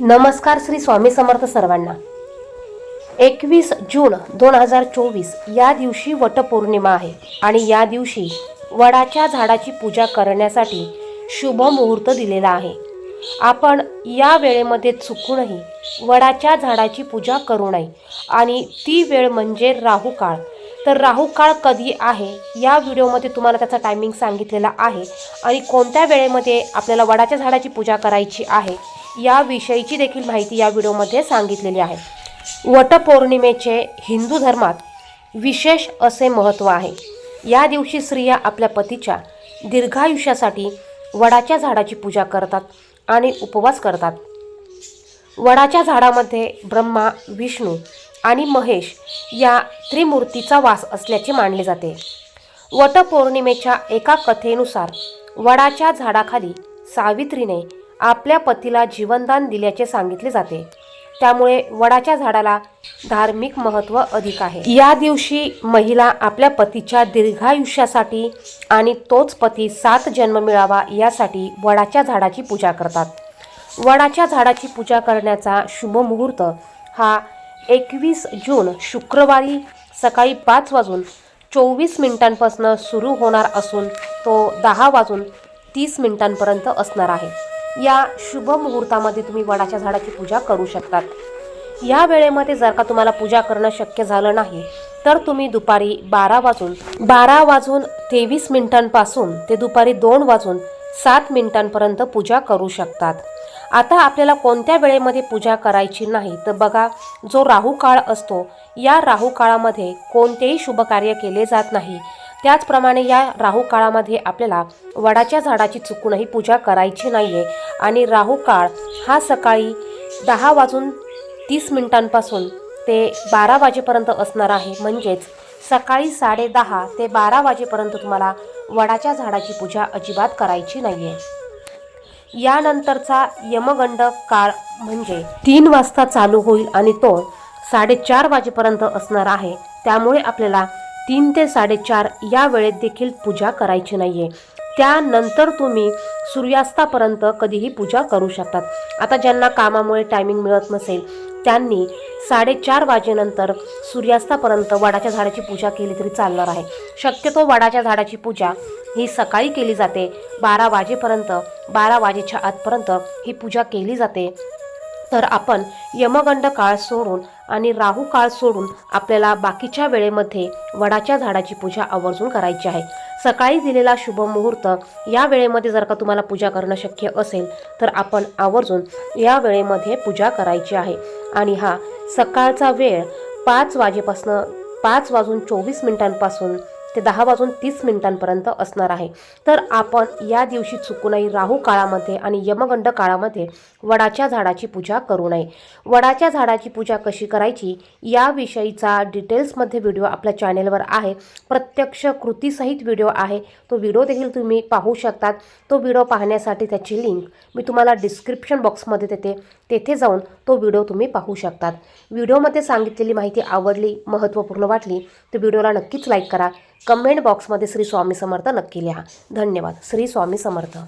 नमस्कार श्री स्वामी समर्थ सर्वांना. एकवीस जून दोन हजार चोवीस या दिवशी वटपौर्णिमा आहे आणि या दिवशी वडाच्या झाडाची पूजा करण्यासाठी शुभ मुहूर्त दिलेला आहे. आपण या वेळेमध्ये चुकूनही वडाच्या झाडाची पूजा करू नये आणि ती वेळ म्हणजे राहू काळ. तर राहू काळ कधी आहे या व्हिडिओमध्ये तुम्हाला त्याचा टायमिंग सांगितलेला आहे आणि कोणत्या वेळेमध्ये आपल्याला वडाच्या झाडाची पूजा करायची आहे या विषयीची देखील माहिती या व्हिडिओमध्ये सांगितलेली आहे. वटपौर्णिमेचे हिंदू धर्मात विशेष असे महत्त्व आहे. या दिवशी स्त्रिया आपल्या पतीच्या दीर्घायुष्यासाठी वडाच्या झाडाची पूजा करतात आणि उपवास करतात. वडाच्या झाडामध्ये ब्रह्मा विष्णू आणि महेश या त्रिमूर्तीचा वास असल्याचे मानले जाते. वटपौर्णिमेच्या एका कथेनुसार वडाच्या झाडाखाली सावित्रीने आपल्या पतीला जीवनदान दिल्याचे सांगितले जाते. त्यामुळे वडाच्या झाडाला धार्मिक महत्त्व अधिक आहे. या दिवशी महिला आपल्या पतीच्या दीर्घायुष्यासाठी आणि तोच पती सात जन्म मिळावा यासाठी वडाच्या झाडाची पूजा करतात. वडाच्या झाडाची पूजा करण्याचा शुभ मुहूर्त हा एकवीस जून शुक्रवारी सकाळी पाच वाजून चोवीस मिनिटांपासून सुरू होणार असून तो दहा वाजून तीस मिनिटांपर्यंत असणार आहे. या शुभ मुहूर्तामध्ये तुम्ही वडाच्या झाडाची पूजा करू शकतात. या वेळेमध्ये जर का तुम्हाला पूजा करणं शक्य झालं नाही तर तुम्ही दुपारी बारा वाजून बारा वाजून तेवीस मिनिटांपासून ते दुपारी दोन वाजून सात मिनिटांपर्यंत पूजा करू शकतात. आता आपल्याला कोणत्या वेळेमध्ये पूजा करायची नाही तर बघा जो राहू काळ असतो या राहू काळामध्ये कोणतेही शुभ कार्य केले जात नाही. त्याचप्रमाणे या राहू काळामध्ये आपल्याला वडाच्या झाडाची चुकूनही पूजा करायची नाही आहे आणि राहू काळ हा सकाळी दहा वाजून तीस मिनिटांपासून ते बारा वाजेपर्यंत असणार आहे. म्हणजेच सकाळी साडे दहा ते बारा वाजेपर्यंत तुम्हाला वडाच्या झाडाची पूजा अजिबात करायची नाही आहे यानंतरचा यमगंड काळ म्हणजे तीन वाजता चालू होईल आणि तो साडेचार वाजेपर्यंत असणार आहे. त्यामुळे आपल्याला तीन ते साडेचार या वेळेत देखील पूजा करायची नाही आहे त्यानंतर तुम्ही सूर्यास्तापर्यंत कधीही पूजा करू शकतात. आता ज्यांना कामामुळे टायमिंग मिळत नसेल त्यांनी साडेचार वाजेनंतर सूर्यास्तापर्यंत वडाच्या झाडाची पूजा केली तरी चालणार आहे. शक्यतो वडाच्या झाडाची पूजा ही सकाळी केली जाते. बारा वाजेपर्यंत बारा वाजेच्या आतपर्यंत ही पूजा केली जाते. तर आपण यमगंड काळ सोडून आणि राहू काळ सोडून आपल्याला बाकीच्या वेळेमध्ये वडाच्या झाडाची पूजा आवर्जून करायची आहे. सकाळी दिलेला शुभ मुहूर्त या वेळेमध्ये जर का तुम्हाला पूजा करणं शक्य असेल तर आपण आवर्जून या वेळेमध्ये पूजा करायची आहे. आणि हा सकाळचा वेळ पाच वाजेपासनं पाच वाजून चोवीस मिनिटांपासून ते दहा वाजून तीस मिनिटांपर्यंत असणार आहे. तर आपण या दिवशी चुकूनही राहू काळामध्ये आणि यमगंड काळामध्ये वडाच्या झाडाची पूजा करू नये. वडाच्या झाडाची पूजा कशी करायची? याविषयीचा डिटेल्समध्ये व्हिडिओ आपल्या चॅनेलवर आहे. प्रत्यक्ष कृतीसहित व्हिडिओ आहे. तो व्हिडिओ देखील तुम्ही पाहू शकतात. तो व्हिडिओ पाहण्यासाठी त्याची लिंक मी तुम्हाला डिस्क्रिप्शन बॉक्समध्ये देते. तेथे जाऊन तो व्हिडिओ तुम्ही पाहू शकतात. व्हिडिओमध्ये सांगितलेली माहिती आवडली महत्त्वपूर्ण वाटली तर व्हिडिओला नक्कीच लाईक करा. कमेंट बॉक्समध्ये श्री स्वामी समर्थ नक्की लिहा. धन्यवाद. श्री स्वामी समर्थ.